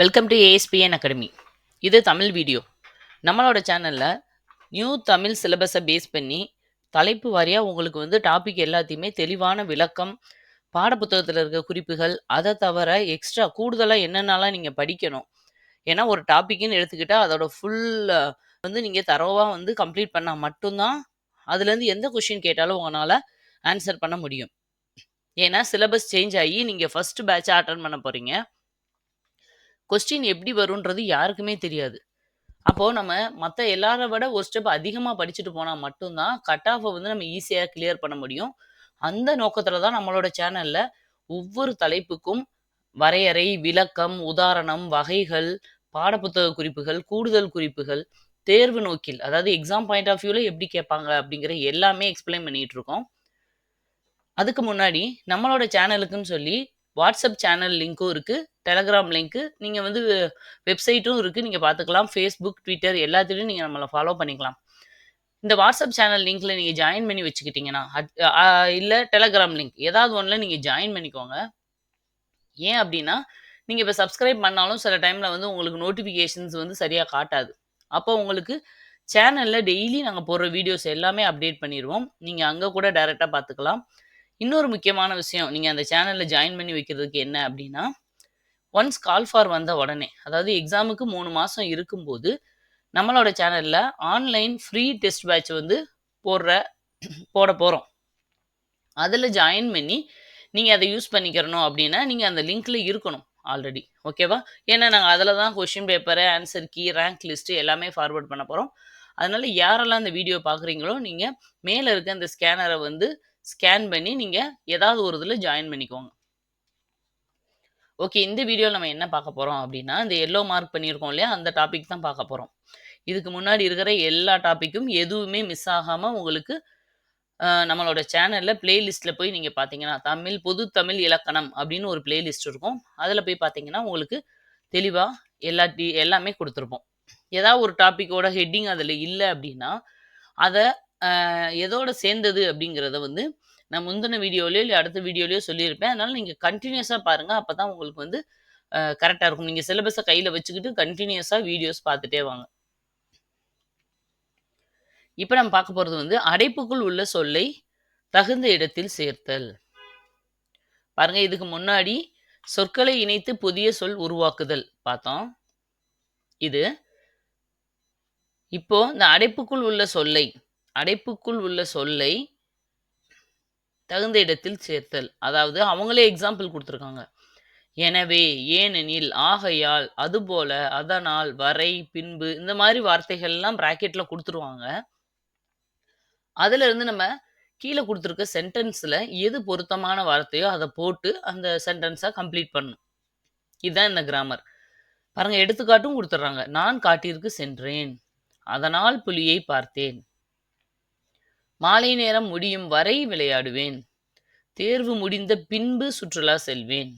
Welcome to ASPN academy இது Tamil video. நம்மளோட சேனலில் நியூ தமிழ் சிலபஸை பேஸ் பண்ணி தலைப்பு வாரியாக உங்களுக்கு வந்து டாபிக் எல்லாத்தையுமே தெளிவான விளக்கம் பாடப்புத்தகத்தில் இருக்க குறிப்புகள் அதை தவிர எக்ஸ்ட்ரா கூடுதலாக என்னென்னலாம் நீங்கள் படிக்கணும். ஏன்னா ஒரு டாப்பிக்குன்னு எடுத்துக்கிட்டால் அதோட ஃபுல் வந்து நீங்கள் தரோவாக வந்து கம்ப்ளீட் பண்ணால் மட்டும்தான் அதுலேருந்து எந்த கொஷின் கேட்டாலும் உங்களால் ஆன்சர் பண்ண முடியும். ஏன்னா சிலபஸ் சேஞ்ச் ஆகி நீங்கள் ஃபஸ்ட்டு பேட்சை அட்டன் பண்ண போகிறீங்க கொஸ்டின் எப்படி வரும்ன்றது யாருக்குமே தெரியாது. அப்போது நம்ம மற்ற எல்லாரை விட ஒரு ஸ்டெப் அதிகமாக படிச்சுட்டு போனால் மட்டும்தான் கட் ஆஃபை வந்து நம்ம ஈஸியாக கிளியர் பண்ண முடியும். அந்த நோக்கத்தில் தான் நம்மளோட சேனலில் ஒவ்வொரு தலைப்புக்கும் வரையறை விளக்கம் உதாரணம் வகைகள் பாடப்புத்தக குறிப்புகள் கூடுதல் குறிப்புகள் தேர்வு நோக்கில் அதாவது எக்ஸாம் பாயிண்ட் ஆஃப் வியூவில் எப்படி கேட்பாங்க அப்படிங்கிற எல்லாமே எக்ஸ்பிளைன் பண்ணிகிட்டு இருக்கோம். அதுக்கு முன்னாடி நம்மளோட சேனலுக்குன்னு சொல்லி வாட்ஸ்அப் சேனல் லிங்க்கும் இருக்குது டெலகிராம் லிங்க்கு. நீங்கள் வந்து வெப்சைட்டும் இருக்குது நீங்கள் பார்த்துக்கலாம் ஃபேஸ்புக் ட்விட்டர் எல்லாத்துலேயும் நீங்கள் நம்மளை ஃபாலோ பண்ணிக்கலாம். இந்த வாட்ஸ்அப் சேனல் லிங்க்கில் நீங்கள் ஜாயின் பண்ணி வச்சுக்கிட்டிங்கன்னா இல்லை டெலகிராம் லிங்க் ஏதாவது ஒன்றில் நீங்கள் ஜாயின் பண்ணிக்கோங்க. ஏன் அப்படின்னா நீங்கள் இப்போ சப்ஸ்கிரைப் பண்ணாலும் சில டைமில் வந்து உங்களுக்கு நோட்டிஃபிகேஷன்ஸ் வந்து சரியாக காட்டாது. அப்போ உங்களுக்கு சேனலில் டெய்லி நாங்கள் போடுற வீடியோஸ் எல்லாமே அப்டேட் பண்ணிடுவோம் நீங்கள் அங்கே கூட டைரெக்டாக பார்த்துக்கலாம் இன்னொரு முக்கியமான விஷயம் நீங்கள் அந்த சேனலில் ஜாயின் பண்ணி வைக்கிறதுக்கு என்ன அப்படின்னா ஒன்ஸ் கால் ஃபார் வந்த உடனே அதாவது எக்ஸாமுக்கு மூணு மாதம் இருக்கும்போது நம்மளோட சேனலில் ஆன்லைன் ஃப்ரீ டெஸ்ட் பேட்ச் வந்து போடுற போட போகிறோம் அதில் ஜாயின் பண்ணி நீங்கள் அதை யூஸ் பண்ணிக்கிறணும் அப்படின்னா நீங்கள் அந்த லிங்க்கில் இருக்கணும் ஆல்ரெடி ஓகேவா ஏன்னா நாங்கள் அதில் தான் question paper answer key rank list எல்லாமே ஃபார்வர்ட் பண்ண போகிறோம் அதனால் யாரெல்லாம் அந்த வீடியோ பார்க்குறீங்களோ நீங்கள் மேலே இருக்க அந்த ஸ்கேனரை வந்து ஸ்கேன் பண்ணி நீங்கள் ஏதாவது ஒரு இதில் ஜாயின் பண்ணிக்கோங்க. ஓகே இந்த வீடியோவில் நம்ம என்ன பார்க்க போகிறோம் அப்படின்னா இந்த எல்லோ மார்க் பண்ணியிருக்கோம் இல்லையா? அந்த டாபிக் தான் பார்க்க போகிறோம் இதுக்கு முன்னாடி இருக்கிற எல்லா டாப்பிக்கும் எதுவுமே மிஸ் ஆகாமல் உங்களுக்கு நம்மளோட சேனலில் பிளேலிஸ்ட்டில் போய் நீங்கள் பார்த்தீங்கன்னா தமிழ் பொது தமிழ் இலக்கணம் அப்படின்னு ஒரு பிளேலிஸ்ட் இருக்கும். அதில் போய் பார்த்தீங்கன்னா உங்களுக்கு தெளிவாக எல்லா டி எல்லாமே கொடுத்துருப்போம். ஏதாவது ஒரு டாப்பிக்கோட ஹெட்டிங் அதில் இல்லை அப்படின்னா அதை எதோட சேர்ந்தது அப்படிங்கிறத வந்து நான் முந்தின வீடியோலையோ இல்லை அடுத்த வீடியோலையோ சொல்லியிருப்பேன். அதனால் நீங்கள் கண்டினியூஸாக பாருங்கள் அப்போ தான் உங்களுக்கு வந்து கரெக்டாக இருக்கும். நீங்கள் சிலபஸை கையில் வச்சுக்கிட்டு கண்டினியூஸாக வீடியோஸ் பார்த்துட்டே வாங்க. இப்போ நம்ம பார்க்க போகிறது வந்து அடைப்புக்குள் உள்ள சொல்லை தகுந்த இடத்தில் சேர்த்தல். பாருங்கள் இதுக்கு முன்னாடி சொற்களை இணைத்து புதிய சொல் உருவாக்குதல் பார்த்தோம். இது இப்போ இந்த அடைப்புக்குள் உள்ள சொல்லை அடைப்புக்குள் உள்ள சொல்லை தகுந்த இடத்தில் சேர்த்தல். அதாவது அவங்களே எக்ஸாம்பிள் கொடுத்துருக்காங்க. எனவே ஏனெனில் ஆகையால் அதுபோல அதனால் வரை பின்பு இந்த மாதிரி வார்த்தைகள்லாம் ப்ராக்கெட்ல கொடுத்துருவாங்க. அதுல இருந்து நம்ம கீழே கொடுத்துருக்க சென்டென்ஸ்ல எது பொருத்தமான வார்த்தையோ அதை போட்டு அந்த சென்டென்ஸை கம்ப்ளீட் பண்ணும் இதுதான் இந்த கிராமர் பாருங்க எடுத்துக்காட்டும் கொடுத்துட்றாங்க. நான் காட்டிற்கு சென்றேன். அதனால் புலியை பார்த்தேன். மாலை நேரம் முடியும் வரை விளையாடுவேன். தேர்வு முடிந்த பின்பு சுற்றுலா செல்வேன்.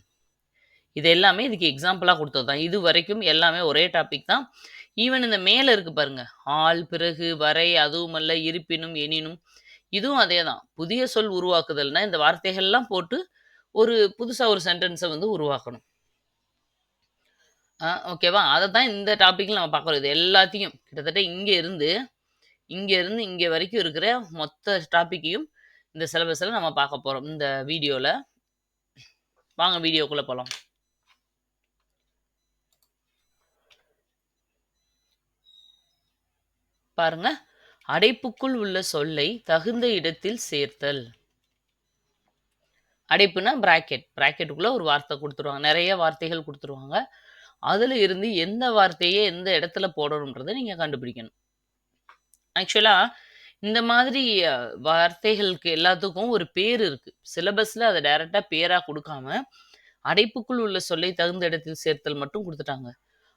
இது எல்லாமே இதுக்கு எக்ஸாம்பிளாக கொடுத்தது தான். இது வரைக்கும் எல்லாமே ஒரே டாபிக் தான். ஈவன் இந்த மேலே இருக்கு பாருங்க. ஆள் பிறகு வரை அதுவுமல்ல இருப்பினும் எனினும். இதுவும் அதே தான். புதிய சொல் உருவாக்குதல்னா இந்த வார்த்தைகள்லாம் போட்டு ஒரு புதுசாக ஒரு சென்டென்ஸை வந்து உருவாக்கணும். ஓகேவா அதை தான் இந்த டாப்பிக்கில் நம்ம பார்க்குறோம் இது எல்லாத்தையும் கிட்டத்தட்ட இங்கே இருந்து இங்கேருந்து இங்கே வரைக்கும் இருக்கிற மொத்த டாப்பிக்கையும் இந்த சிலபஸில் நம்ம பார்க்க போகிறோம் இந்த வீடியோவில் வாங்க வீடியோக்குள்ளே போகலாம் பாருங்க. அடைப்புக்குள் உள்ள சொல்லை தகுந்த இடத்தில் சேர்த்தல். அடைப்புனா பிராக்கெட் பிராக்கெட்டுக்குள்ளே ஒரு வார்த்தை கொடுத்துருவாங்க. நிறைய வார்த்தைகள் கொடுத்துருவாங்க. அதில் இருந்து எந்த வார்த்தையை எந்த இடத்துல போடணுன்றதை நீங்கள் கண்டுபிடிக்கணும். ஆக்சுவலாக இந்த மாதிரி வார்த்தைகளுக்கு எல்லாத்துக்கும் ஒரு பேர் இருக்குது சிலபஸில் அதை டைரெக்டாக பேராக கொடுக்காம அடைப்புக்குள் உள்ள சொல்லை தகுந்த இடத்தில் சேர்த்தல் மட்டும் கொடுத்துட்டாங்க.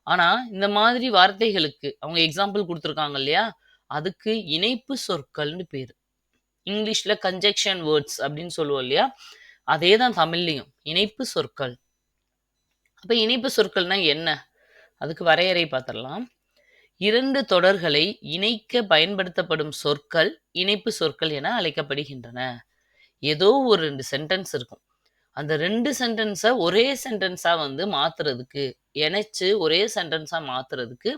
ஆனால் இந்த மாதிரி வார்த்தைகளுக்கு அவங்க எக்ஸாம்பிள் கொடுத்துருக்காங்க இல்லையா? அதுக்கு இணைப்பு சொற்கள்னு பேர். இங்கிலீஷில் கன்ஜெக்ஷன் வேர்ட்ஸ் அப்படின்னு சொல்லுவோம் இல்லையா? அதே தான் தமிழ்லையும் இணைப்பு சொற்கள். அப்போ இணைப்பு சொற்கள்னால் என்ன? அதுக்கு வரையறை பார்த்துடலாம். இரண்டு தொடர்களை இணைக்க பயன்படுத்தப்படும் சொற்கள் இணைப்பு சொற்கள் என அழைக்கப்படுகின்றன ஏதோ ஒரு ரெண்டு சென்டென்ஸ் இருக்கும் அந்த ரெண்டு சென்டென்ஸை ஒரே சென்டென்ஸா வந்து மாத்துறதுக்கு, இணைச்சு ஒரே சென்டென்ஸா மாத்துறதுக்கு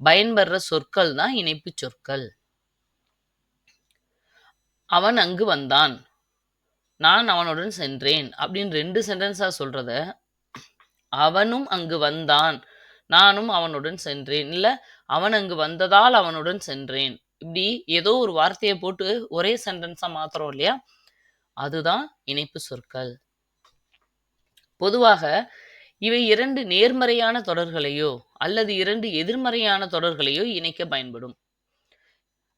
பயன்படுற சொற்கள் தான் இணைப்பு சொற்கள். "அவன் அங்கு வந்தான். நான் அவனுடன் சென்றேன்" அப்படின்னு ரெண்டு சென்டென்ஸாக சொல்கிறத "அவனும் அங்கு வந்தான். நானும் அவனுடன் சென்றேன்." இல்ல, "அவன் அங்கு வந்ததால் அவனுடன் சென்றேன்." இப்படி ஏதோ ஒரு வார்த்தையை போட்டு ஒரே சென்டென்ஸா மாத்துறோம் இல்லையா? அதுதான் இணைப்பு சொற்கள். பொதுவாக இவை இரண்டு நேர்மறையான தொடர்களையோ, அல்லது இரண்டு எதிர்மறையான தொடர்களையோ இணைக்க பயன்படும்.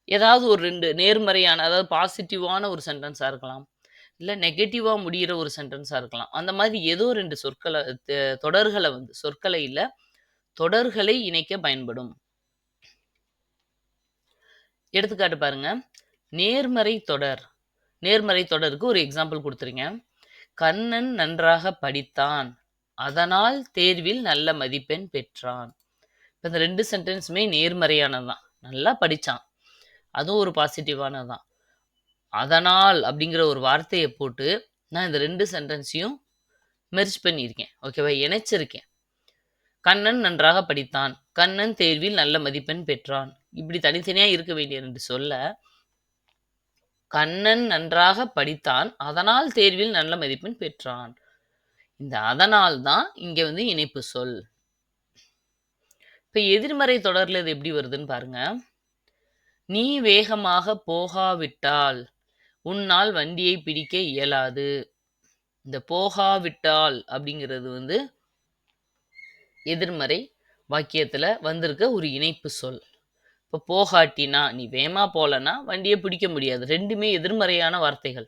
ஏதாவது ஒரு ரெண்டு நேர்மறையான அதாவது பாசிட்டிவான ஒரு சென்டென்ஸாக இருக்கலாம். இல்லை நெகட்டிவாக முடியிற ஒரு சென்டென்ஸாக இருக்கலாம். அந்த மாதிரி ஏதோ ரெண்டு சொற்களை தொடர்களை வந்து சொற்களை இல்லை தொடர்களை இணைக்க பயன்படும். எடுத்துக்காட்டு பாருங்க. நேர்மறை தொடர். நேர்மறை தொடருக்கு ஒரு எக்ஸாம்பிள் கொடுத்துருங்க "கண்ணன் நன்றாக படித்தான். அதனால் தேர்வில் நல்ல மதிப்பெண் பெற்றான்." இப்போ இந்த ரெண்டு சென்டென்ஸுமே நேர்மறையானதுதான் நல்லா படித்தான் அதுவும் ஒரு பாசிட்டிவானதான் "அதனால்" அப்படிங்கிற ஒரு வார்த்தையை போட்டு, நான் இந்த ரெண்டு சென்டென்ஸையும் மெர்ஜ் பண்ணியிருக்கேன். ஓகேவா? இணைச்சிருக்கேன். "கண்ணன் நன்றாக படித்தான். கண்ணன் தேர்வில் நல்ல மதிப்பெண் பெற்றான்." இப்படி தனித்தனியா இருக்க வேண்டிய 2 சொல்ல, "கண்ணன் நன்றாக படித்தான். அதனால் தேர்வில் நல்ல மதிப்பெண் பெற்றான்." இந்த "அதனால்" தான் இங்க வந்து இணைப்பு சொல். இப்ப எதிர்மறை தொடர்ல இது எப்படி வருதுன்னு பாருங்க. "நீ வேகமாக போகாவிட்டால், உன்னால் வண்டியை பிடிக்க இயலாது." இந்த "போகாவிட்டால்" அப்படிங்கிறது வந்து எதிர்மறை வாக்கியத்தில் வந்திருக்க ஒரு இணைப்பு சொல். இப்போ போகாட்டினா, நீ வேமா போலனா வண்டியை பிடிக்க முடியாது. ரெண்டுமே எதிர்மறையான வார்த்தைகள்.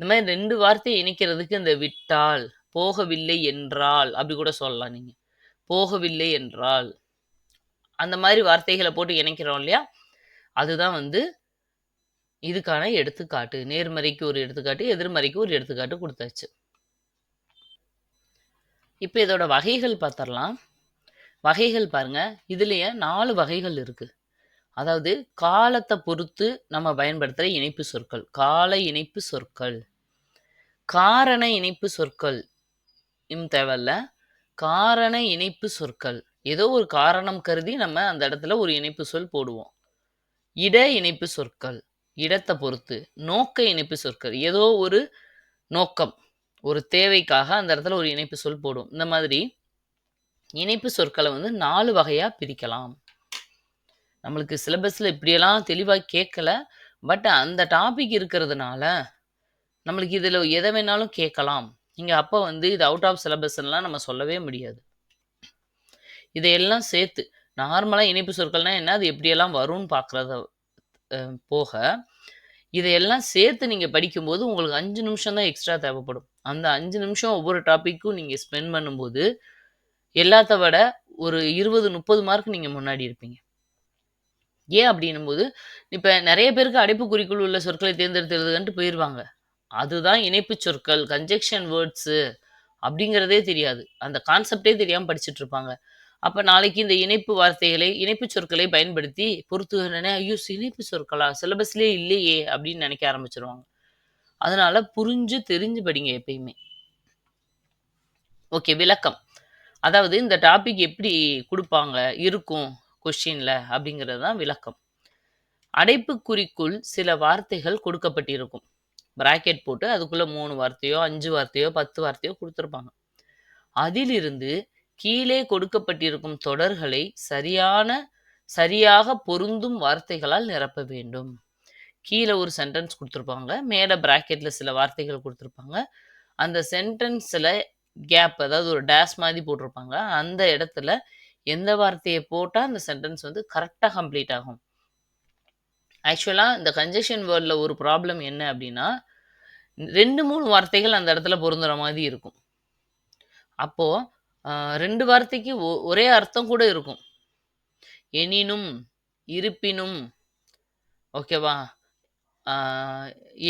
இந்த மாதிரி ரெண்டு வார்த்தையை இணைக்கிறதுக்கு இந்த "விட்டால்", "போகவில்லை என்றால்" அப்படி கூட சொல்லலாம் நீங்கள் "போகவில்லை என்றால்" அந்த மாதிரி வார்த்தைகளை போட்டு இணைக்கிறோம் இல்லையா? அதுதான் வந்து இதுக்கான எடுத்துக்காட்டு. நேர்மறைக்கு ஒரு எடுத்துக்காட்டு, எதிர்மறைக்கு ஒரு எடுத்துக்காட்டு கொடுத்தாச்சு இப்போ இதோட வகைகள் பார்த்துடலாம் வகைகள் பாருங்கள் இதுலேயே நாலு வகைகள் இருக்குது அதாவது காலத்தை பொறுத்து நம்ம பயன்படுத்துகிற இணைப்பு சொற்கள். கால இணைப்பு சொற்கள். காரண இணைப்பு சொற்கள் இம் தேவையில்ல. காரண இணைப்பு சொற்கள். ஏதோ ஒரு காரணம் கருதி நம்ம அந்த இடத்துல ஒரு இணைப்பு சொல் போடுவோம். இட இணைப்பு சொற்கள். இடத்தை பொறுத்து. நோக்க இணைப்பு சொற்கள். ஏதோ ஒரு நோக்கம். ஒரு தேவைக்காக அந்த இடத்துல ஒரு இணைப்பு சொல் போடும் இந்த மாதிரி இணைப்பு சொற்களை வந்து நாலு வகையாக பிரிக்கலாம். நம்மளுக்கு சிலபஸில் இப்படியெல்லாம் தெளிவாக கேட்கல. பட் அந்த டாபிக் இருக்கிறதுனால, நம்மளுக்கு இதில் எதை வேணாலும் கேட்கலாம். நீங்கள் அப்போ வந்து இது அவுட் ஆஃப் சிலபஸ்லாம் நம்ம சொல்லவே முடியாது. இதையெல்லாம் சேர்த்து நார்மலாக இணைப்பு சொற்கள்னால் என்ன? அது எப்படியெல்லாம் வரும்னு பார்க்குறத போக, இதையெல்லாம் சேர்த்து நீங்கள் படிக்கும்போது உங்களுக்கு அஞ்சு நிமிஷம் தான் எக்ஸ்ட்ரா தேவைப்படும். அந்த அஞ்சு நிமிஷம் ஒவ்வொரு டாப்பிக்கும் நீங்கள் ஸ்பெண்ட் பண்ணும்போது, எல்லாத்த விட ஒரு 20, 30 மார்க் நீங்கள் முன்னாடி இருப்பீங்க. ஏன் அப்படின்னும்போது, இப்போ நிறைய பேருக்கு அடைப்புக்குறிக்குள் உள்ள சொற்களை தேர்ந்தெடுத்துறதுன்ட்டு போயிடுவாங்க அதுதான் இணைப்புச் சொற்கள், கன்ஜெக்ஷன் வேர்ட்ஸு அப்படிங்கிறதே தெரியாது. அந்த கான்செப்ட்டே தெரியாமல் படிச்சுட்டு இருப்பாங்க. அப்ப நாளைக்கு இந்த இணைப்பு வார்த்தைகளை, இணைப்பு சொற்களை பயன்படுத்தி பொருத்துகனனே, "ஐயோ! இணைப்பு சொற்களா? சிலபஸ்லயே இல்லையே!" அப்படின்னு நினைக்க ஆரம்பிச்சிருவாங்க அதனால புரிஞ்சு, தெரிஞ்சு படிங்க எப்பயுமே. ஓகே. விளக்கம். அதாவது இந்த டாபிக் எப்படி கொடுப்பாங்க இருக்கும் கொஸ்டின்ல அப்படிங்கிறது தான் விளக்கம். அடைப்புக்குறிக்குள் சில வார்த்தைகள் கொடுக்கப்பட்டிருக்கும். பிராக்கெட் போட்டு அதுக்குள்ள மூணு வார்த்தையோ, அஞ்சு வார்த்தையோ, 10 வார்த்தையோ கொடுத்துருப்பாங்க அதிலிருந்து கீழே கொடுக்கப்பட்டிருக்கும் தொடர்களை சரியான சரியாக பொருந்தும் வார்த்தைகளால் நிரப்ப வேண்டும். கீழே ஒரு சென்டென்ஸ் கொடுத்துருப்பாங்க மேலே ப்ராக்கெட்டில் சில வார்த்தைகள் கொடுத்துருப்பாங்க அந்த சென்டென்ஸில் கேப் அதாவது ஒரு டேஷ் மாதிரி போட்டிருப்பாங்க. அந்த இடத்துல எந்த வார்த்தையை போட்டால் அந்த சென்டென்ஸ் வந்து கரெக்டாக கம்ப்ளீட் ஆகும். ஆக்சுவலாக இந்த கன்ஜெஷன் வேர்டில் ஒரு ப்ராப்ளம் என்ன அப்படின்னா, 2, 3 வார்த்தைகள் அந்த இடத்துல பொருந்துகிற மாதிரி இருக்கும். அப்போது ரெண்டு வார்த்தைக்கு ஒ ஒரே அர்த்தம் கூட இருக்கும். எனினும், இருப்பினும், ஓகேவா?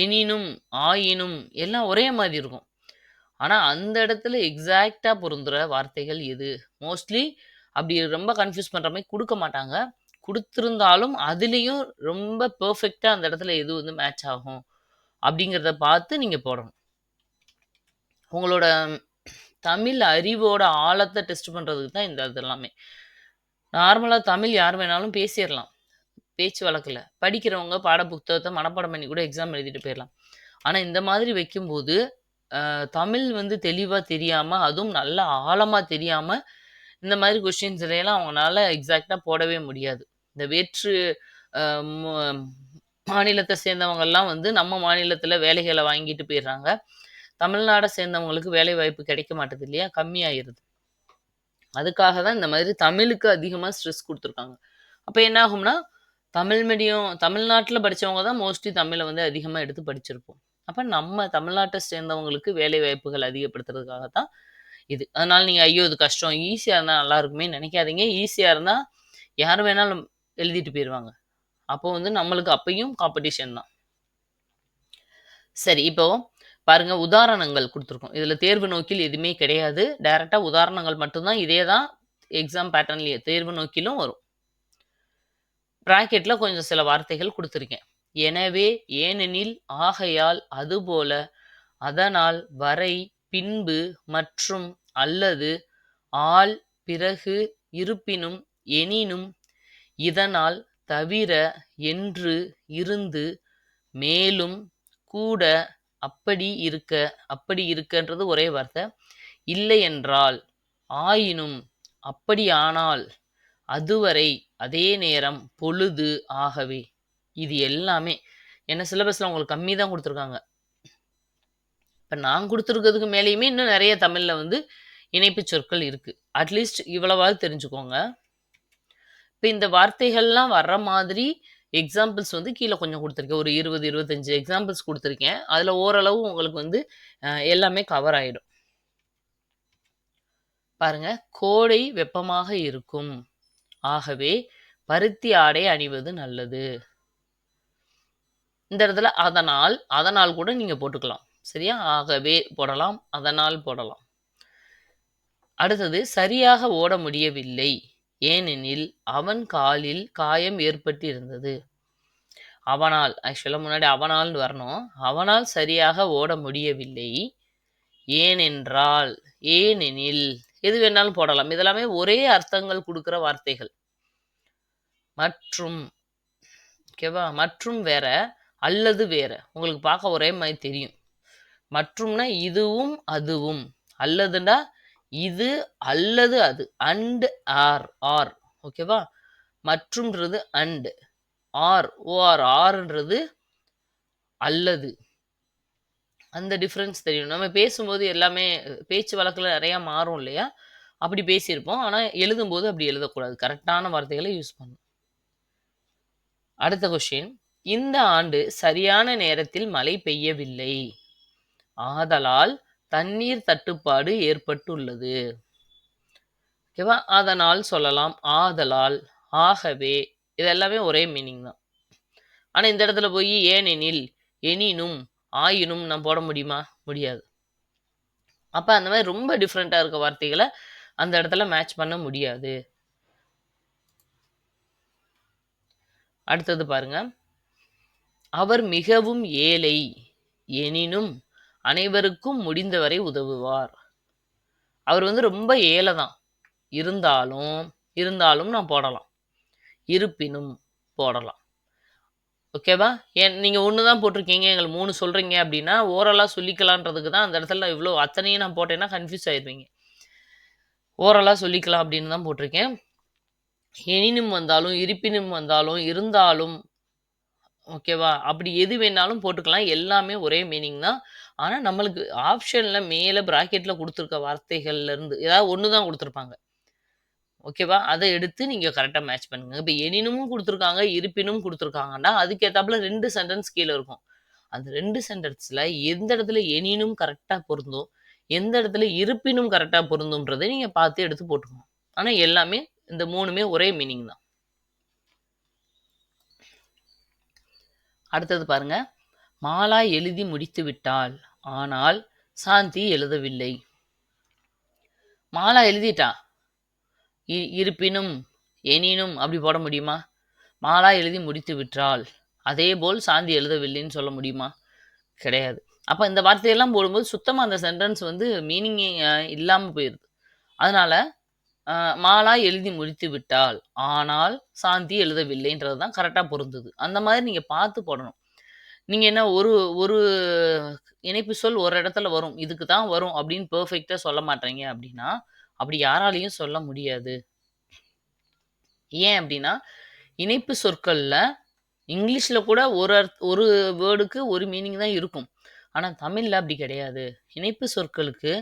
எனினும், ஆயினும் எல்லாம் ஒரே மாதிரி இருக்கும். ஆனால் அந்த இடத்துல எக்ஸாக்டாக பொருந்துகிற வார்த்தைகள் எது? மோஸ்ட்லி அப்படி ரொம்ப கன்ஃப்யூஸ் பண்ணுற மாதிரி கொடுக்க மாட்டாங்க. கொடுத்துருந்தாலும் அதுலேயும் ரொம்ப பர்ஃபெக்டாக அந்த இடத்துல எது வந்து மேட்ச் ஆகும் அப்படிங்கிறத பார்த்து நீங்கள் போடணும். உங்களோட தமிழ் அறிவோட ஆழத்தை டெஸ்ட் பண்ணுறதுக்கு தான் இந்த இது எல்லாமே நார்மலாக தமிழ் யார் வேணாலும் பேசிடலாம். பேச்சு வழக்கில். படிக்கிறவங்க பாட புத்தகத்தை மனப்பாடம் பண்ணி கூட எக்ஸாம் எழுதிட்டு போயிடலாம். ஆனால் இந்த மாதிரி வைக்கும்போது தமிழ் வந்து தெளிவாக தெரியாமல் அதுவும் நல்ல ஆழமாக தெரியாமல் இந்த மாதிரி கொஷின்ஸ் எல்லாம் அவங்களால எக்ஸாக்டாக போடவே முடியாது. இந்த வேற்று மாநிலத்தை சேர்ந்தவங்கெல்லாம் வந்து நம்ம மாநிலத்தில் வேலைகளை வாங்கிட்டு போயிடுறாங்க. தமிழ்நாடை சேர்ந்தவங்களுக்கு வேலை வாய்ப்பு கிடைக்க மாட்டேது இல்லையா கம்மியாயிருது. அதுக்காக தான் இந்த மாதிரி தமிழுக்கு அதிகமாக ஸ்ட்ரெஸ் கொடுத்துருக்காங்க. அப்போ என்ன ஆகும்னா தமிழ் மீடியம் தமிழ்நாட்டில் படிச்சவங்க தான் மோஸ்ட்லி தமிழை வந்து அதிகமாக எடுத்து படிச்சிருப்போம். அப்போ நம்ம தமிழ்நாட்டை சேர்ந்தவங்களுக்கு வேலை வாய்ப்புகள் அதிகப்படுத்துறதுக்காக தான் இது. அதனால் நீங்கள் ஐயோ இது கஷ்டம். ஈஸியாக இருந்தால் நல்லா இருக்குமே நினைக்காதீங்க. ஈஸியாக இருந்தால் யார் வேணாலும் எழுதிட்டு போயிடுவாங்க அப்போ வந்து நம்மளுக்கு அப்பையும் காம்படிஷன் தான். சரி இப்போ பாருங்க உதாரணங்கள் கொடுத்துருக்கோம். இதில் தேர்வு நோக்கில் எதுவுமே கிடையாது. டைரெக்டாக உதாரணங்கள் மட்டும்தான். இதே தான் எக்ஸாம் பேட்டர்ன்லேயே தேர்வு நோக்கிலும் வரும். ப்ராக்கெட்டில் கொஞ்சம் சில வார்த்தைகள் கொடுத்துருக்கேன். எனவே ஏனெனில் ஆகையால் அதுபோல அதனால் வரை பின்பு மற்றும் அல்லது ஆள் பிறகு இருப்பினும் எனினும் இதனால் தவிர என்று இருந்து மேலும் கூட அப்படி இருக்க அப்படி இருக்கன்றது ஒரே வார்த்தை. இல்லை என்றால் ஆயினும் அப்படியானால் அதுவரை அதே நேரம் பொழுது ஆகவே. இது எல்லாமே. என்ன சிலபஸில் உங்களுக்கு கம்மி தான் கொடுத்துருக்காங்க. இப்போ நான் கொடுத்துருக்கிறதுக்கு மேலேயுமே இன்னும் நிறைய தமிழில் வந்து இணைப்பு சொற்கள் இருக்குது அட்லீஸ்ட் இவ்வளவாவது தெரிஞ்சுக்கோங்க. இப்போ இந்த வார்த்தைகள்லாம் வர்ற மாதிரி எக்ஸாம்பிள்ஸ் வந்து கீழே கொஞ்சம் கொடுத்துருக்கேன். ஒரு இருபது இருபத்தஞ்சி எக்ஸாம்பிள்ஸ் கொடுத்துருக்கேன். அதில் ஓரளவு உங்களுக்கு வந்து எல்லாமே கவர் ஆகிடும் பாருங்க. கோடை வெப்பமாக இருக்கும். ஆகவே பருத்தி ஆடை அணிவது நல்லது. இந்த இடத்துல அதனால் அதனால் கூட நீங்கள் போட்டுக்கலாம். சரியா? ஆகவே போடலாம் அதனால் போடலாம். அடுத்தது சரியாக ஓட முடியவில்லை. ஏனெனில் அவன் காலில் காயம் ஏற்பட்டிருந்தது. அவனால் ஆக்சுவலாக முன்னாடி அவனால் வரணும். அவனால் சரியாக ஓட முடியவில்லை. ஏனென்றால் ஏனெனில் எது வேணாலும் போடலாம். இதெல்லாமே ஒரே அர்த்தங்கள் கொடுக்குற வார்த்தைகள். மற்றும் ஓகேவா மற்றும் வேற அல்லது வேற. உங்களுக்கு பார்க்க ஒரே மாதிரி தெரியும். மற்றும்னா இதுவும் அதுவும். அல்லதுன்னா இது அல்லது அது. And or or. ஓகேவா? மற்றும்ன்றது அண்டு. ஆர் ஓஆர் ஆர்ன்றது அல்லது. அந்த டிஃப்ரென்ஸ் தெரியும். நம்ம பேசும்போது எல்லாமே பேச்சு வழக்கில் நிறையா மாறும் இல்லையா? அப்படி பேசியிருப்போம். ஆனால் எழுதும்போது அப்படி எழுதக்கூடாது. கரெக்டான வார்த்தைகளை யூஸ் பண்ணும் அடுத்த கொஷின் இந்த ஆண்டு சரியான நேரத்தில் மழை பெய்யவில்லை. ஆதலால் தண்ணீர் தட்டுப்பாடு ஏற்பட்டுள்ளது. ஓகேவா? அதனால் சொல்லலாம் ஆதலால் ஆகவே இதெல்லாமே ஒரே மீனிங் தான். ஆனால் இந்த இடத்துல போய் ஏனெனில் எனினும் ஆயினும் நான் போட முடியுமா? முடியாது. அப்போ அந்த மாதிரி ரொம்ப டிஃப்ரெண்ட்டாக இருக்க வார்த்தைகளை அந்த இடத்துல மேட்ச் பண்ண முடியாது. அடுத்தது பாருங்க. அவர் மிகவும் ஏழை எனினும் அனைவருக்கும் முடிந்தவரை உதவுவார். அவர் வந்து ரொம்ப ஏழை தான் இருந்தாலும் இருந்தாலும் நான் போடலாம். இருப்பினும் போடலாம். ஓகேவா ஏன் நீங்கள் ஒன்று தான் போட்டிருக்கீங்க எங்களுக்கு மூணு சொல்கிறீங்க அப்படின்னா ஓரலாக சொல்லிக்கலான்றதுக்கு தான் அந்த இடத்துல நான் இவ்வளோ அத்தனையும் நான் போட்டேன்னா கன்ஃபியூஸ் ஆயிடுவீங்க ஓரலாக சொல்லிக்கலாம் அப்படின்னு தான் போட்டிருக்கேன். எனினும் வந்தாலும் இருப்பினும் வந்தாலும் இருந்தாலும் ஓகேவா அப்படி எது வேணாலும் போட்டுக்கலாம். எல்லாமே ஒரே மீனிங் தான். ஆனால் நம்மளுக்கு ஆப்ஷனில் மேலே ப்ராக்கெட்டில் கொடுத்துருக்க வார்த்தைகள்லேருந்து ஏதாவது ஒன்று தான் கொடுத்துருப்பாங்க ஓகேவா அதை எடுத்து நீங்கள் கரெக்டாக மேட்ச் பண்ணுங்க. இப்போ எனினும் கொடுத்துருக்காங்க இருப்பினும் கொடுத்துருக்காங்கன்னா அதுக்கேற்றாப்புல ரெண்டு சென்டென்ஸ் கீழே இருக்கும். அந்த ரெண்டு சென்டென்ஸில் எந்த இடத்துல எனினும் கரெக்டாக பொருந்தும் எந்த இடத்துல இருப்பினும் கரெக்டாக பொருந்தும்ன்றதை நீங்கள் பார்த்து எடுத்து போட்டுக்கணும். ஆனால் எல்லாமே இந்த மூணுமே ஒரே மீனிங் தான். அடுத்தது பாருங்க. மாலா எழுதி முடித்து விட்டால் ஆனால் சாந்தி எழுதவில்லை. மாலா எழுதிட்டா? இ- இருப்பினும் எனினும் அப்படி போட முடியுமா? மாலா எழுதி முடித்து விட்டால் அதே போல் சாந்தி எழுதவில்லைன்னு சொல்ல முடியுமா? கிடையாது. அப்போ இந்த வார்த்தையெல்லாம் போடும்போது சுத்தமாக அந்த சென்டென்ஸ் வந்து மீனிங்கே இல்லாமல் போயிடுது அதனால் மாலா எழுதி முடித்து விட்டால் ஆனால் சாந்தி எழுதவில்லைன்றது தான் கரெக்டாக பொருந்துது. அந்த மாதிரி நீங்கள் பார்த்து போடணும். நீங்கள் என்ன ஒரு ஒரு இணைப்பு சொல் ஒரு இடத்துல வரும். இதுக்கு தான் வரும் அப்படின்னு பெர்ஃபெக்ட்டா சொல்ல மாட்டேறீங்க அப்படின்னா, அப்படி யாராலையும் சொல்ல முடியாது. ஏன் அப்படின்னா, இணைப்பு சொற்களில் இங்கிலீஷில் கூட ஒரு அர்த் ஒரு வேர்டுக்கு ஒரு மீனிங் தான் இருக்கும். ஆனால் தமிழில் அப்படி கிடையாது. இணைப்பு சொற்களுக்கு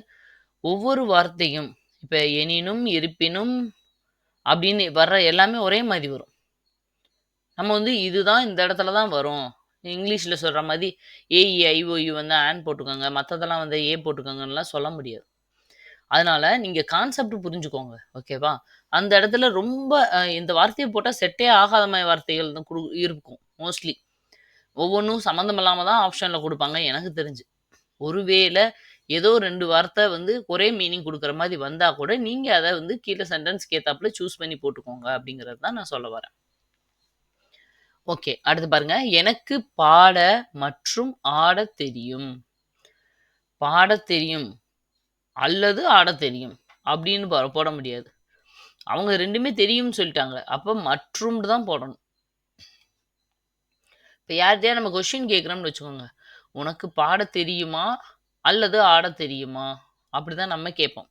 ஒவ்வொரு வார்த்தையும் இப்போ எனினும், இருப்பினும் அப்படின்னு வர்ற எல்லாமே ஒரே மாதிரி வரும். நம்ம வந்து இதுதான் இந்த இடத்துல தான் வரும். இங்கிலீஷ்ல சொல்கிற மாதிரி ஏஇ இ, e, வந்து ஆன் போட்டுக்கோங்க. மற்றதெல்லாம் வந்து ஏ போட்டுக்கோங்கன்னுலாம் சொல்ல முடியாது. அதனால நீங்க கான்செப்ட் புரிஞ்சுக்கோங்க. ஓகேவா? அந்த இடத்துல ரொம்ப இந்த வார்த்தையை போட்டால் செட்டே ஆகாத மாதிரி வார்த்தைகள் தான் குடு இருக்கும் மோஸ்ட்லி. ஒவ்வொன்றும் சம்மந்தம் இல்லாமல் தான் ஆப்ஷனில் கொடுப்பாங்க எனக்கு தெரிஞ்சு. ஒருவேளை ஏதோ ரெண்டு வார்த்தை வந்து ஒரே மீனிங் கொடுக்குற மாதிரி வந்தால் கூட, நீங்க அதை வந்து கீழே சென்டென்ஸ்க்கு ஏத்தாப்புல சூஸ் பண்ணி போட்டுக்கோங்க அப்படிங்கிறது தான் நான் சொல்ல வரேன். ஓகே. அடுத்து பாருங்க. எனக்கு பாட மற்றும் ஆட தெரியும். பாட தெரியும். அல்லது ஆட தெரியும். அப்படின்னு போட முடியாது. அவங்க ரெண்டுமே தெரியும்னு சொல்லிட்டாங்க. அப்ப மற்றும் தான் போடணும். இப்ப யார்கிட்டயா நம்ம கொஷின் கேட்குறோம்னு வச்சுக்கோங்க. உனக்கு பாட தெரியுமா? அல்லது ஆடத் தெரியுமா? அப்படிதான் நம்ம கேட்போம்.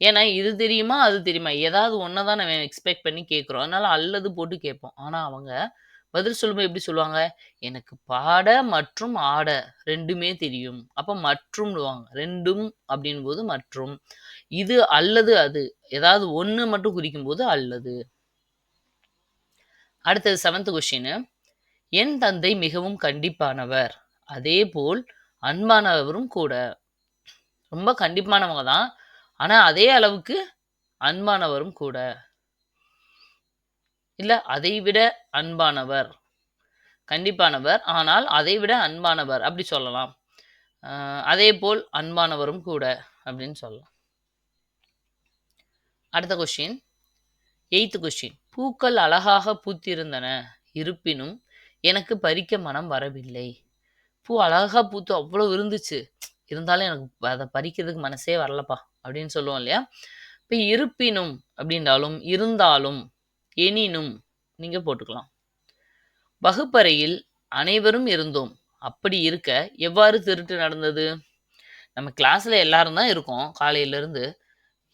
ஏன்னா இது தெரியுமா? அது தெரியுமா? ஏதாவது ஒண்ண தான் நம்ம எக்ஸ்பெக்ட் பண்ணி கேட்குறோம் அதனால அல்லது போட்டு கேட்போம். ஆனா அவங்க பதில் சொல்லும்போது எப்படி சொல்லுவாங்க? எனக்கு பாட மற்றும் ஆட ரெண்டுமே தெரியும். அப்ப மற்றும்னுவாங்க. 2ம் அப்படின்போது மற்றும். இது அல்லது அது. ஏதாவது ஒன்று மட்டும் குறிக்கும் போது அல்லது. அடுத்தது செவன்த் கொஸ்டின். என் தந்தை மிகவும் கண்டிப்பானவர். அதே போல் அன்பானவரும் கூட. ரொம்ப கண்டிப்பானவங்க தான். ஆனால் அதே அளவுக்கு அன்பானவரும் கூட. இல்லை அதைவிட அன்பானவர். கண்டிப்பானவர். ஆனால் அதைவிட அன்பானவர். அப்படி சொல்லலாம். அதே போல் அன்பானவரும் கூட அப்படின்னு சொல்லலாம். அடுத்த கொஸ்டின். Eighth question. பூக்கள் அழகாக பூத்திருந்தன. இருப்பினும் எனக்கு பறிக்க மனம் வரவில்லை. பூ அழகாக பூத்து அவ்வளோ இருந்துச்சு. இருந்தாலும் எனக்கு அதை பறிக்கிறதுக்கு மனசே வரலப்பா. அப்படின்னு சொல்லுவோம் இல்லையா? இப்போ இருப்பினும் அப்படின்றாலும், இருந்தாலும், எனினும் நீங்கள் போட்டுக்கலாம். வகுப்பறையில் அனைவரும் இருந்தோம். அப்படி இருக்க எவ்வாறு திருட்டு நடந்தது? நம்ம கிளாஸில் எல்லாரும் தான் இருக்கோம் காலையிலேருந்து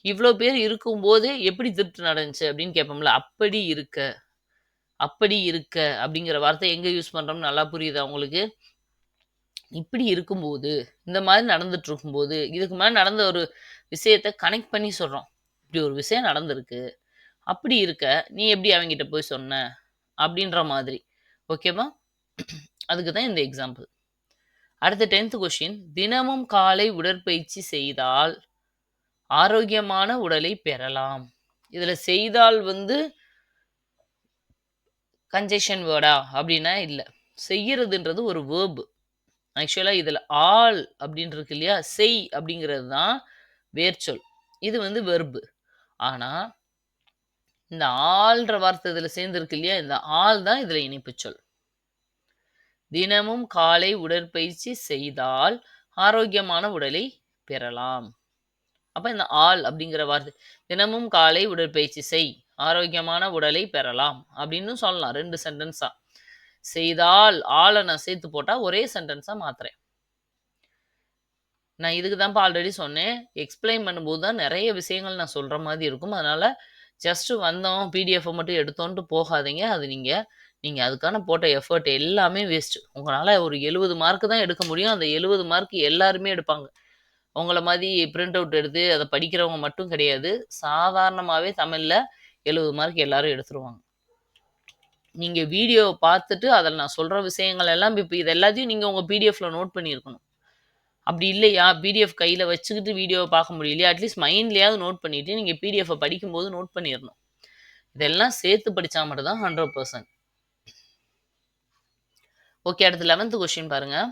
இவ்வளோ பேர் இருக்கும்போது எப்படி திருட்டு நடந்துச்சு அப்படின்னு கேட்போம்ல. அப்படி இருக்க. அப்படி இருக்க அப்படிங்கிற வார்த்தை எங்கே யூஸ் பண்ணுறோம்னு நல்லா புரியுது அவங்களுக்கு இப்படி இருக்கும்போது, இந்த மாதிரி நடந்துட்டு இருக்கும்போது, இதுக்கு மேலே நடந்த ஒரு விஷயத்த கனெக்ட் பண்ணி சொல்கிறோம் இப்படி ஒரு விஷயம் நடந்திருக்கு. அப்படி இருக்க, நீ எப்படி அவன்கிட்ட போய் சொன்ன? அப்படின்ற மாதிரி. ஓகேவா? அதுக்கு தான் இந்த எக்ஸாம்பிள். அடுத்து 10த் கொஸ்டின். தினமும் காலை உடற்பயிற்சி செய்தால் ஆரோக்கியமான உடலை பெறலாம். இதில் செய்தால் வந்து கன்ஜெக்ஷன் வேர்டா? அப்படின்னா இல்லை செய்யறதுன்றது ஒரு வேர்பு ஆக்சுவலாக இதில் ஆள் அப்படின்னு இருக்கு இல்லையா? செய் அப்படிங்கிறது தான் வேர்ச்சொல். இது வந்து வெர்பு ஆனால் இந்த ஆல்ன்ற வார்த்தை இதில் சேர்ந்துருக்கு இல்லையா? இந்த ஆள் தான் இதில் இணைப்புச் சொல். தினமும் காலை உடற்பயிற்சி செய்தால் ஆரோக்கியமான உடலை பெறலாம். அப்போ இந்த ஆள் அப்படிங்கிற வார்த்தை தினமும் காலை உடற்பயிற்சி செய். ஆரோக்கியமான உடலை பெறலாம். அப்படின்னு சொல்லலாம். ரெண்டு சென்டென்ஸா. செய்தால் ஆளை நான் சேர்த்து போட்டால் ஒரே சென்டென்ஸாக மாத்துறேன். நான் இதுக்கு தான்ப்பா ஆல்ரெடி சொன்னேன். எக்ஸ்ப்ளைன் பண்ணும்போது தான் நிறைய விஷயங்கள் நான் சொல்கிற மாதிரி இருக்கும். அதனால் ஜஸ்ட்டு வந்தோம், பிடிஎஃப்பை மட்டும் எடுத்தோன்ட்டு போகாதீங்க. அது நீங்கள் நீங்கள் அதுக்கான போட்ட எஃபர்ட் எல்லாமே வேஸ்ட்டு உங்களால் ஒரு எழுபது மார்க்கு தான் எடுக்க முடியும். அந்த 70 மார்க் எல்லாருமே எடுப்பாங்க. உங்களை மாதிரி பிரிண்ட் அவுட் எடுத்து அதை படிக்கிறவங்க மட்டும் கிடையாது. சாதாரணமாகவே தமிழில் எழுபது மார்க் எல்லாரும் எடுத்துருவாங்க. நீங்கள் வீடியோவை பார்த்துட்டு அதில் நான் சொல்கிற விஷயங்கள் எல்லாம் இப்போ இது எல்லாத்தையும் நீங்கள் உங்கள் பிடிஎஃப்பில் நோட் பண்ணியிருக்கணும். அப்படி இல்லையா, பிடிஎஃப் கையில் வச்சுக்கிட்டு வீடியோவை பார்க்க முடியலையா, அட்லீஸ்ட் மைண்ட்லேயாவது நோட் பண்ணிவிட்டு நீங்கள் பிடிஎஃபை படிக்கும்போது நோட் பண்ணிடணும் இதெல்லாம் சேர்த்து படித்தா மட்டும் தான் 100%. ஓகே. அடுத்து 11த் கொஸ்டின் பாருங்கள்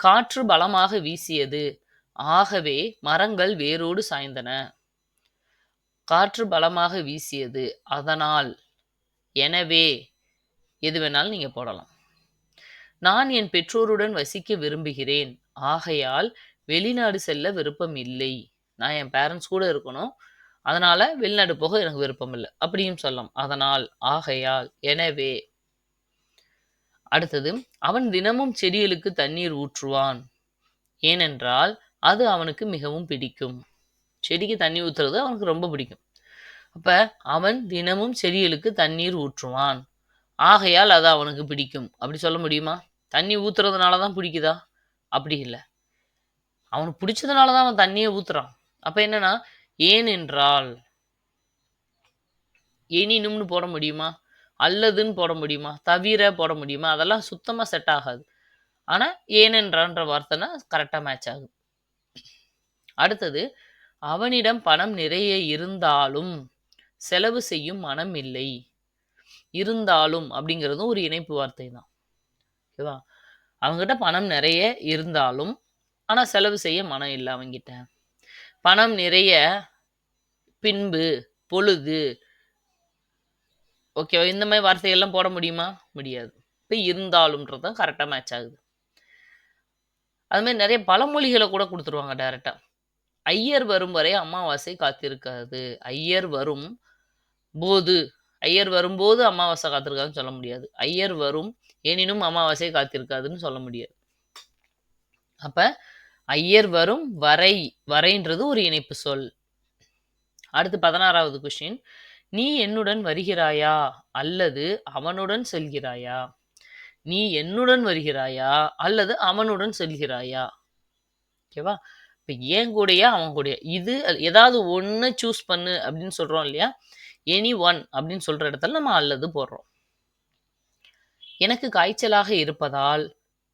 காற்று பலமாக வீசியது. ஆகவே மரங்கள் வேரோடு சாய்ந்தன. காற்று பலமாக வீசியது. அதனால், எனவே எது வேணாலும் நீங்கள் போடலாம். நான் என் பெற்றோருடன் வசிக்க விரும்புகிறேன். ஆகையால் வெளிநாடு செல்ல விருப்பம் இல்லை. நான் என் பேரண்ட்ஸ் கூட இருக்கணும். அதனால வெளிநாடு போக எனக்கு விருப்பம் இல்லை. அப்படியும் சொல்லலாம். அதனால் ஆகையால் எனவே அடுத்தது அவன் தினமும் செடிகளுக்கு தண்ணீர் ஊற்றுவான். ஏனென்றால் அது அவனுக்கு மிகவும் பிடிக்கும். செடிக்கு தண்ணி ஊற்றுறது அவனுக்கு ரொம்ப பிடிக்கும். அப்ப அவன் தினமும் செடிகளுக்கு தண்ணீர் ஊற்றுவான். ஆகையால் அது அவனுக்கு பிடிக்கும். அப்படி சொல்ல முடியுமா? தண்ணி ஊற்றுறதுனால தான் பிடிக்குதா? அப்படி இல்லை. அவனுக்கு பிடிச்சதுனால தான் அவன் தண்ணியை ஊற்றுறான் அப்போ என்னன்னா ஏனென்றால் எனினும்னு போட முடியுமா? அல்லதுன்னு போட முடியுமா? தவிர போட முடியுமா? அதெல்லாம் சுத்தமாக செட் ஆகாது. ஆனால் ஏனென்றான்ற வார்த்தைனா கரெக்டாக மேட்ச் ஆகுது அடுத்தது அவனிடம் பணம் நிறைய இருந்தாலும் செலவு செய்யும் மனம் இல்லை. இருந்தாலும் அப்படிங்கிறதும் ஒரு இணைப்பு வார்த்தை தான் ஓகேவா? அவங்ககிட்ட பணம் நிறைய இருந்தாலும் ஆனா செலவு செய்ய மனம் இல்லை அவங்ககிட்ட பணம் நிறைய பின்பு பொழுது. ஓகேவா? இந்த மாதிரி வார்த்தைகள்லாம் போட முடியுமா? முடியாது. இப்போ இருந்தாலும்ன்றது தான் கரெக்டாக மேட்ச் ஆகுது. அது மாதிரி நிறைய பழமொழிகளை கூட கொடுத்துருவாங்க டேரெக்டாக ஐயர் வரும் வரை அமாவாசை காத்திருக்காது. ஐயர் வரும் போது ஐயர் வரும்போது அமாவாசை காத்திருக்காதுன்னு சொல்ல முடியாது. ஐயர் வரும் எனினும் அமாவாசை காத்திருக்காதுன்னு சொல்ல முடியாது. அப்ப ஐயர் வரும் வரை வரைன்றது ஒரு இணைப்பு சொல். அடுத்து பதினாறாவது கொஸ்டின் நீ என்னுடன் வருகிறாயா அல்லது அவனுடன் செல்கிறாயா? நீ என்னுடன் வருகிறாயா அல்லது அவனுடன் செல்கிறாயா? ஓகேவா? இப்போ ஏன் கூடயா அவன் கூடயா? இது ஏதாவது ஒன்று சூஸ் பண்ணு அப்படின்னு சொல்கிறோம் இல்லையா? எனி ஒன் அப்படின்னு சொல்கிற இடத்துல நம்ம அல்லது போடுறோம். எனக்கு காய்ச்சலாக இருப்பதால்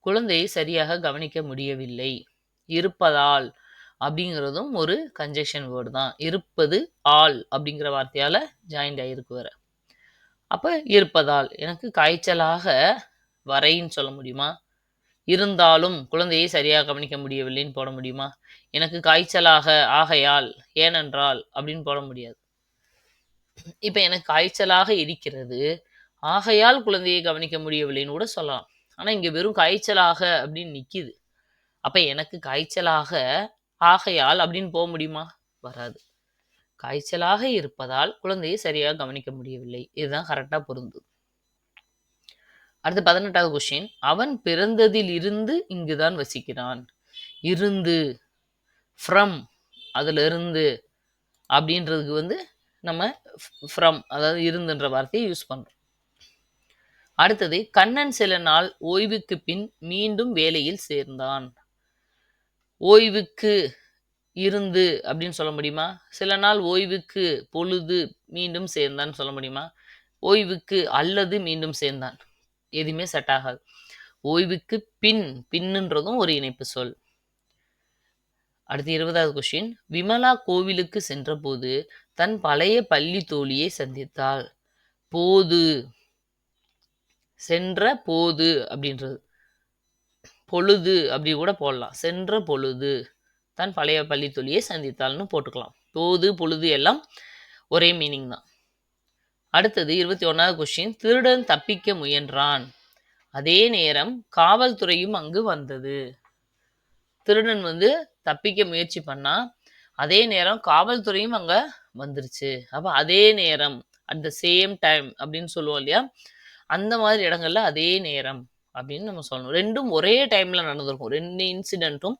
குழந்தையை சரியாக கவனிக்க முடியவில்லை. இருப்பதால் அப்படிங்கிறதும் ஒரு கன்ஜெக்ஷன் வேர்டு தான். இருப்பது ஆல் அப்படிங்கிற வார்த்தையால் ஜாயிண்ட் ஆகிருக்கு வர அப்போ இருப்பதால் எனக்கு காய்ச்சலாக வரைன்னு சொல்ல முடியுமா? இருந்தாலும் குழந்தையை சரியாக கவனிக்க முடியவில்லைன்னு போட முடியுமா? எனக்கு காய்ச்சலாக ஆகையால் ஏனென்றால் அப்படின்னு போட முடியாது. இப்போ எனக்கு காய்ச்சலாக இருக்கிறது ஆகையால் குழந்தையை கவனிக்க முடியவில்லைன்னு கூட சொல்லலாம். ஆனால் இங்கே வெறும் காய்ச்சலாக அப்படின்னு நிற்கிது அப்போ எனக்கு காய்ச்சலாக ஆகையால் அப்படின்னு போக முடியுமா? வராது. காய்ச்சலாக இருப்பதால் குழந்தையை சரியாக கவனிக்க முடியவில்லை. இதுதான் கரெக்டாக பொருந்தும் அடுத்து பதினெட்டாவது கொஸ்டின் அவன் பிறந்ததில் இருந்து இங்குதான் வசிக்கிறான். இருந்து ஃப்ரம் அதில் இருந்து அப்படின்றதுக்கு வந்து நம்ம ஃப்ரம் அதாவது இருந்துன்ற வார்த்தையை யூஸ் பண்ணுறோம் அடுத்தது கண்ணன் சில நாள் ஓய்வுக்கு பின் மீண்டும் வேலையில் சேர்ந்தான். ஓய்வுக்கு இருந்து அப்படின்னு சொல்ல முடியுமா? சில நாள் ஓய்வுக்கு பொழுது மீண்டும் சேர்ந்தான்னு சொல்ல முடியுமா? ஓய்வுக்கு அல்லது மீண்டும் சேர்ந்தான். எதுவுமே செட் ஆகாது. ஓய்வுக்கு பின் பின்னுன்றதும் ஒரு இணைப்பு சொல். அடுத்து இருபதாவது கொஸ்டின் விமலா கோவிலுக்கு சென்றபோது தன் பழைய பள்ளி தோழியை சந்தித்தாள். போது. சென்ற போது அப்படின்றது. பொழுது அப்படி கூட போடலாம். சென்ற பொழுது. தன் பழைய பள்ளி தோழியை சந்தித்தாள்னு போட்டுக்கலாம். போது பொழுது எல்லாம் ஒரே மீனிங் தான். அடுத்தது இருபத்தி ஒன்றாவது கொஸ்டின் திருடன் தப்பிக்க முயன்றான். அதே நேரம் காவல்துறையும் அங்கு வந்தது. திருடன் வந்து தப்பிக்க முயற்சி பண்ணா. அதே நேரம் காவல்துறையும் அங்க வந்துருச்சு. அப்ப அதே நேரம் அட் த சேம் டைம் அப்படின்னு சொல்லுவோம் இல்லையா? அந்த மாதிரி இடங்கள்ல அதே நேரம் அப்படின்னு நம்ம சொல்லணும். ரெண்டும் ஒரே டைம்ல நடந்திருக்கும். ரெண்டு இன்சிடென்ட்டும்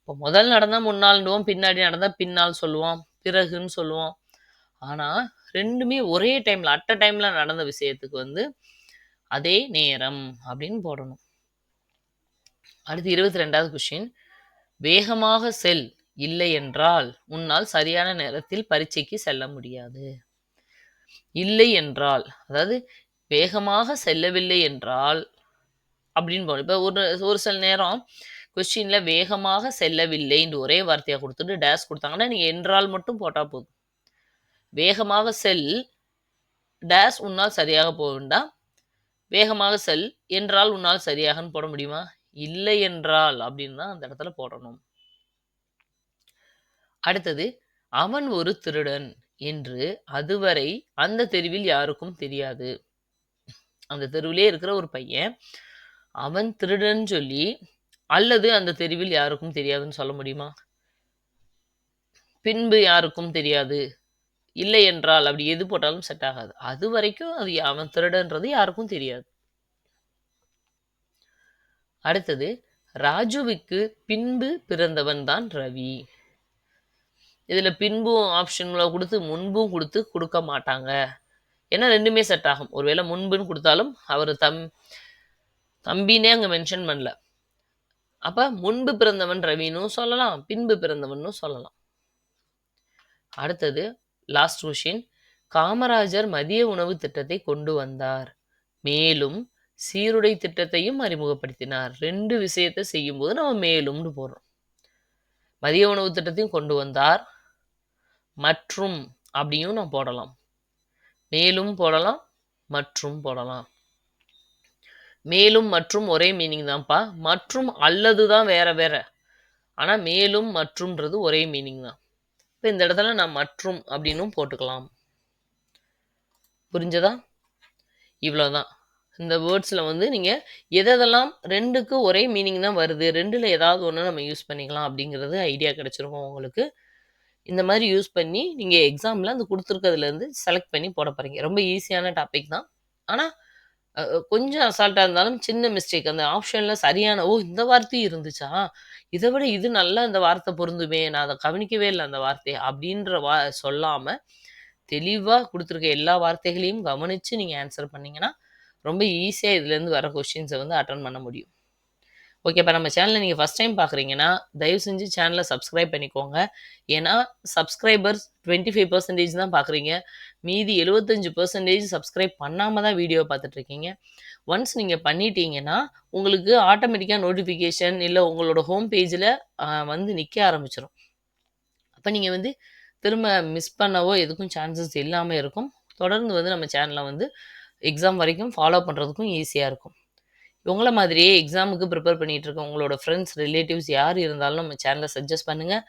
இப்போ முதல் நடந்தால் முன்னாள்னுவோம் பின்னாடி நடந்தால் பின்னால் சொல்லுவோம் பிறகுன்னு சொல்லுவோம். ஆனா ரெண்டுமே ஒரே டைம்ல அட்ட டைம்ல நடந்த விஷயத்துக்கு வந்து அதே நேரம் அப்படின்னு போடணும். அடுத்து இருபத்தி ரெண்டாவது கொஷின் வேகமாக செல் இல்லை என்றால் உன்னால் சரியான நேரத்தில் பரீட்சைக்கு செல்ல முடியாது. இல்லை என்றால் அதாவது வேகமாக செல்லவில்லை என்றால் அப்படின்னு போகணும் இப்போ ஒரு ஒரு சில நேரம் கொஸ்டினில் வேகமாக செல்லவில்லைன்னு ஒரே வார்த்தையாக கொடுத்துட்டு டேஸ் கொடுத்தாங்கன்னா நீங்கள் என்றால் மட்டும் போட்டால் போதும். வேகமாக செல் டேஸ் உன்னால் சரியாக போக வேண்டாம். வேகமாக செல் என்றால் உன்னால் சரியாகன்னு போட முடியுமா? இல்லை என்றால் அப்படின்னு தான் அந்த இடத்துல போடணும். அடுத்தது அவன் ஒரு திருடன் என்று அதுவரை அந்த தெருவில் யாருக்கும் தெரியாது. அந்த தெருவிலே இருக்கிற ஒரு பையன் அவன் திருடன்னு சொல்லி அல்லது அந்த தெருவில் யாருக்கும் தெரியாதுன்னு சொல்ல முடியுமா? பின்பு யாருக்கும் தெரியாது. இல்லை என்றால் அப்படி எது போட்டாலும் செட் ஆகாது. அது வரைக்கும் அது அவன் திருடன்றது யாருக்கும் தெரியாது. அடுத்தது ராஜுவுக்கு பின்பு பிறந்தவன் தான் ரவி. இதில் பின்பும் ஆப்ஷன்ல கொடுத்து முன்பும் கொடுத்து கொடுக்க மாட்டாங்க. ஏன்னா ரெண்டுமே செட் ஆகும். ஒருவேளை முன்புன்னு கொடுத்தாலும் அவர் தம் தம்பினே அங்க மென்ஷன் பண்ணல. அப்ப முன்பு பிறந்தவன் ரவினும் சொல்லலாம் பின்பு பிறந்தவனும் சொல்லலாம். அடுத்தது லாஸ்ட் கொஷின் காமராஜர் மதிய உணவு திட்டத்தை கொண்டு வந்தார். மேலும் சீருடை திட்டத்தையும் அறிமுகப்படுத்தினார். ரெண்டு விஷயத்தை செய்யும்போது நம்ம மேலும்னு போடுறோம். மதிய உணவு திட்டத்தையும் கொண்டு வந்தார். மற்றும் அப்படியும் நான் போடலாம். மேலும் போடலாம் மற்றும் போடலாம். மேலும் மற்றும் ஒரே மீனிங் தான்ப்பா. மற்றும் அல்லது தான் வேற வேற. ஆனால் மேலும் மற்றும்ன்றது ஒரே மீனிங் தான். இப்போ இந்த இடத்துல நான் மற்றும் அப்படின்னும் போட்டுக்கலாம். புரிஞ்சதா? இவ்வளோதான் இந்த வேர்ட்ஸில் வந்து நீங்கள் எதெல்லாம் ரெண்டுக்கு ஒரே மீனிங் தான் வருது ரெண்டில் ஏதாவது ஒன்று நம்ம யூஸ் பண்ணிக்கலாம் அப்படிங்கிறது ஐடியா கிடச்சிருக்கோம் உங்களுக்கு. இந்த மாதிரி யூஸ் பண்ணி நீங்கள் எக்ஸாமில் அந்த கொடுத்துருக்கிறதுலேருந்து செலக்ட் பண்ணி போட போகிறீங்க ரொம்ப ஈஸியான டாபிக் தான். ஆனால் கொஞ்சம் அசால்ட்டாக இருந்தாலும் சின்ன மிஸ்டேக். அந்த ஆப்ஷனில் சரியான ஓ இந்த வார்த்தையும் இருந்துச்சா? இதை விட இது நல்லா இந்த வார்த்தை பொருந்துமே நான் அதை கவனிக்கவே இல்லை அந்த வார்த்தையை அப்படின்ற வா சொல்லாமல் தெளிவாக கொடுத்துருக்க எல்லா வார்த்தைகளையும் கவனித்து நீங்கள் ஆன்சர் பண்ணிங்கன்னா ரொம்ப ஈஸியாக இதுலேருந்து வர கொஷின்ஸை வந்து அட்டன் பண்ண முடியும். ஓகே இப்போ நம்ம சேனலை நீங்கள் ஃபஸ்ட் டைம் பார்க்குறீங்கன்னா தயவு செஞ்சு சேனலை சப்ஸ்கிரைப் பண்ணிக்கோங்க. ஏன்னா சப்ஸ்கிரைபர்ஸ் டுவெண்ட்டி ஃபைவ் பர்சன்டேஜ் தான் பார்க்குறீங்க மீதி எழுபத்தஞ்சு பர்சன்டேஜ் சப்ஸ்கிரைப் பண்ணாமல் தான் வீடியோ பார்த்துட்ருக்கீங்க ஒன்ஸ் நீங்கள் பண்ணிட்டீங்கன்னா உங்களுக்கு ஆட்டோமேட்டிக்காக நோட்டிஃபிகேஷன் இல்லை உங்களோட ஹோம் பேஜில் வந்து நிற்க ஆரம்பிச்சிடும் அப்போ நீங்கள் வந்து திரும்ப மிஸ் பண்ணவோ எதுக்கும் சான்சஸ் இல்லாமல் இருக்கும். தொடர்ந்து வந்து நம்ம சேனலை வந்து எக்ஸாம் வரைக்கும் ஃபாலோ பண்ணுறதுக்கும் ஈஸியாக இருக்கும். உங்களை மாதிரியே எக்ஸாமுக்கு ப்ரிப்பேர் பண்ணிகிட்டு இருக்க உங்களோட ஃப்ரெண்ட்ஸ் ரிலேட்டிவ்ஸ் யார் இருந்தாலும் நம்ம சேனலை சஜஸ்ட் பண்ணுங்கள்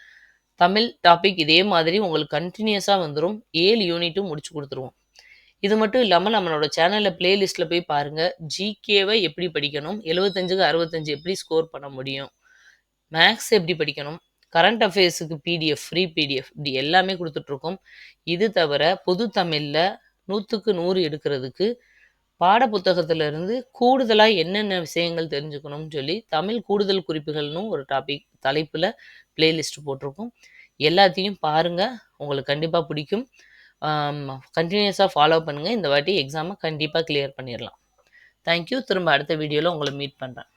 தமிழ் டாபிக் இதே மாதிரி உங்களுக்கு கண்டினியூஸாக வந்துடும் ஏழு யூனிட்டும் முடிச்சு கொடுத்துருவோம். இது மட்டும் இல்லாமல் நம்மளோட சேனலில் பிளேலிஸ்ட்டில் போய் பாருங்கள் ஜிகேவை எப்படி படிக்கணும்? எழுபத்தஞ்சுக்கு அறுபத்தஞ்சு எப்படி ஸ்கோர் பண்ண முடியும்? மேக்ஸ் எப்படி படிக்கணும்? கரண்ட் அஃபேர்ஸுக்கு பிடிஎஃப் ஃப்ரீ பிடிஎஃப் இப்படி எல்லாமே கொடுத்துட்ருக்கோம் இது தவிர பொது தமிழில் நூற்றுக்கு நூறு எடுக்கிறதுக்கு பாட புத்தகத்திலிருந்து கூடுதலாக என்னென்ன விஷயங்கள் தெரிஞ்சுக்கணும்னு சொல்லி தமிழ் கூடுதல் குறிப்புகள்னு ஒரு டாபிக் தலைப்பில் பிளேலிஸ்ட் போட்டிருக்கோம். எல்லாத்தையும் பாருங்கள் உங்களுக்கு கண்டிப்பாக பிடிக்கும். கண்டினியூஸாக ஃபாலோ பண்ணுங்கள் இந்த வாட்டி எக்ஸாமை கண்டிப்பாக கிளியர் பண்ணிடலாம் தேங்க்யூ திரும்ப அடுத்த வீடியோவில் உங்களை மீட் பண்ணுறேன்